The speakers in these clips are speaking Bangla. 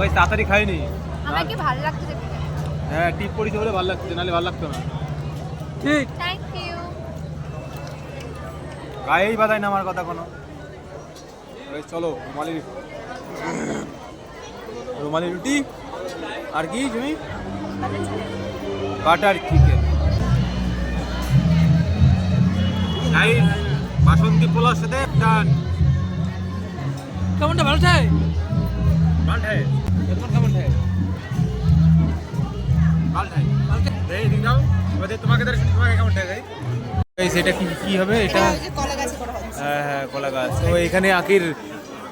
ভাই তাড়াতাড়ি খাইনি। আমার কি ভালো লাগছে হ্যাঁ টিপ পড়েছে বলে ভালো লাগছে নাহলে ভালো লাগতো না। ঠিক। থ্যাংক ইউ গায়েই বাধায় না আমার কথা কোনো। চলো রুমালি রুমালি রুটি। আর কি তুমি বাটার চিকেন। গাইস বাসন্তী পোলার সাথে ডান। কেমনটা ভালো চাই ডাল है এটা কি কি হবে? এটা হ্যাঁ হ্যাঁ কলা গাছ। তো এখানে আকির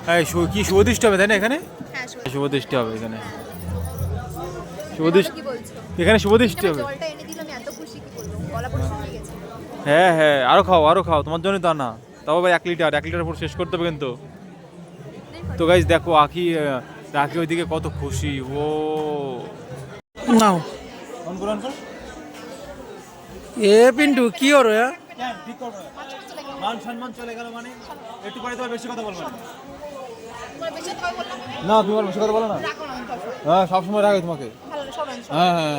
হ্যাঁ, কি শুভদৃষ্টি হবে তাই না এখানে? হ্যাঁ শুভদৃষ্টি হবে এখানে। শুভদৃষ্টি এখানে শুভদৃষ্টি হবে। জলটা এনে দিলে আমি এত খুশি কি বলব? গলা পরিষ্কার হয়ে গেছে। হ্যাঁ হ্যাঁ আরও খাও আরও খাও তোমার জন্য তো না তাও ভাই এক লিটার এক লিটার পুরো শেষ করতে হবে কিন্তু। তো গাইজ দেখো আখি আহ, রাখি ওইদিকে কত খুশি ও। নাও। করো এ পিন্টু কি ওর মান সম্মান চলে গেল মানে? একটু পরে তোমার বেশি কথা বলব না। তুমি বেশি কথা বলো না। হ্যাঁ সবসময় রাখে তোমাকে। হ্যাঁ হ্যাঁ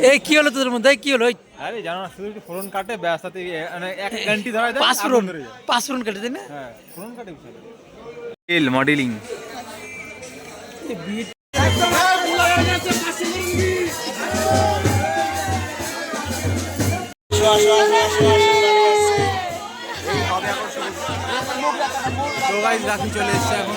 হ্যাঁ, কি হলো তোদের মধ্যে? কি হলো? আরে জানো না শুধু ফোরন কাটে ব্যাস তাতে মানে এক ঘন্টি ধরা দেয় পাঁচ ফোরন পাঁচ ফোরন কেটে দেয় না? হ্যাঁ ফোরন কাটে বিশাল। তেল মডেলিং তো গাইস রাখি চলে এসেছে এখন।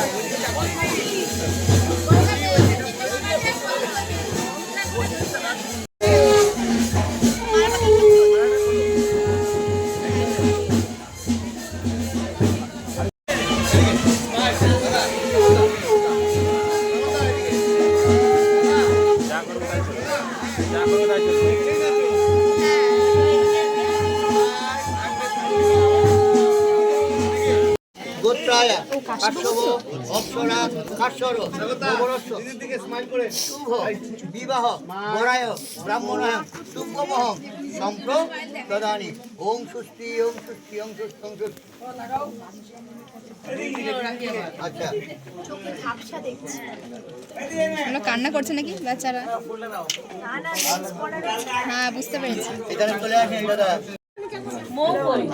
গোত্রায়া কাশ্যব অপ্সরা কাশ্যর নবরস্য শুভ, বিবাহ, বরায়, ব্রাহ্মণায়ম শুভমহম সম্প্র প্রদানি ওম সুস্থি ওম সুস্থি ওম সুস্থ ওম সুস্থ। আচ্ছা। কান্না করছে নাকি বাচ্চারা? হ্যাঁ বুঝতে পেরেছি।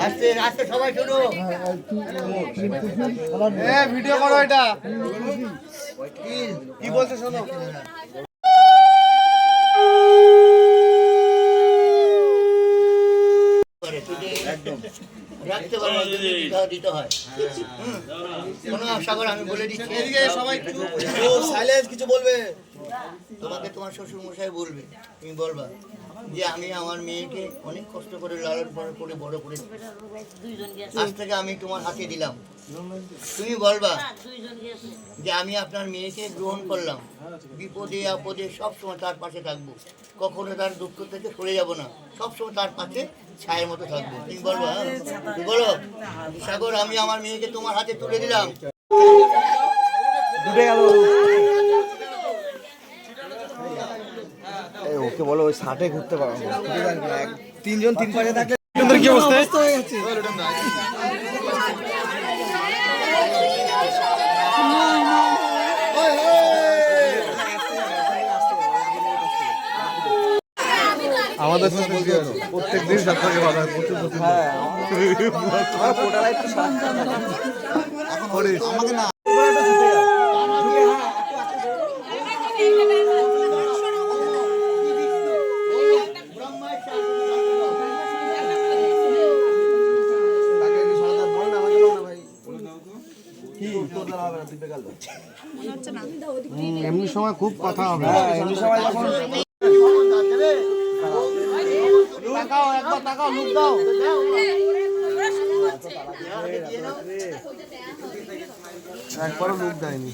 আস্তে আস্তে সবাই শুনো ভিডিও করো এটা। কি বলছে শোনো? করে যদি রাখতে পারব যদি বিবাহ দিতে হয়। কোনো আশা করে আমি বলে দিচ্ছি। এদিকে সবাই সাইলেন্স কিছু বলবে? তোমাকে তোমার শ্বশুর মশাই বলবে, তুমি বলবা যে আমি আমার মেয়েকে অনেক কষ্ট করে লালন পালন করে বড় করে আজ থেকে আমি তোমার হাতে দিলাম। তুমি বলবা যে আমি আপনার মেয়েকে গ্রহণ করলাম। বিপদে, আপদে সবসময় তার পাশে থাকব। কখনো তার দুঃখ থেকে সরে যাব না। সবসময় তার পাশে ছায়ের মতো থাকব। তুমি বলবা হ্যাঁ? তুমি বলো, সাগর, আমি আমার মেয়েকে তোমার হাতে তুলে দিলাম। ওকে বলো ওই ষাটে ঘুরতে পারব তিনজন তিন পাশে থাকলে কি অবস্থা আমাদের প্রত্যেক দিন ভালো হয় প্রচুর প্রচুর হ্যাঁ আমাকে না এমনি সময় খুব কথা হবে। এমনি সময় যখন তাকাও একবার তাকাও লুক দাও। একবারও লুক দেয়নি।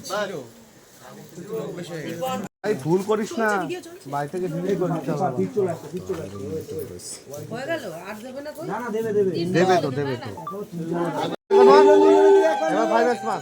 ভাই ভুল করিস না। বাড়ি থেকে ডিগ্রি করে নিতে হবে। দেবে তো দেবে তো। এবার এক্স মাস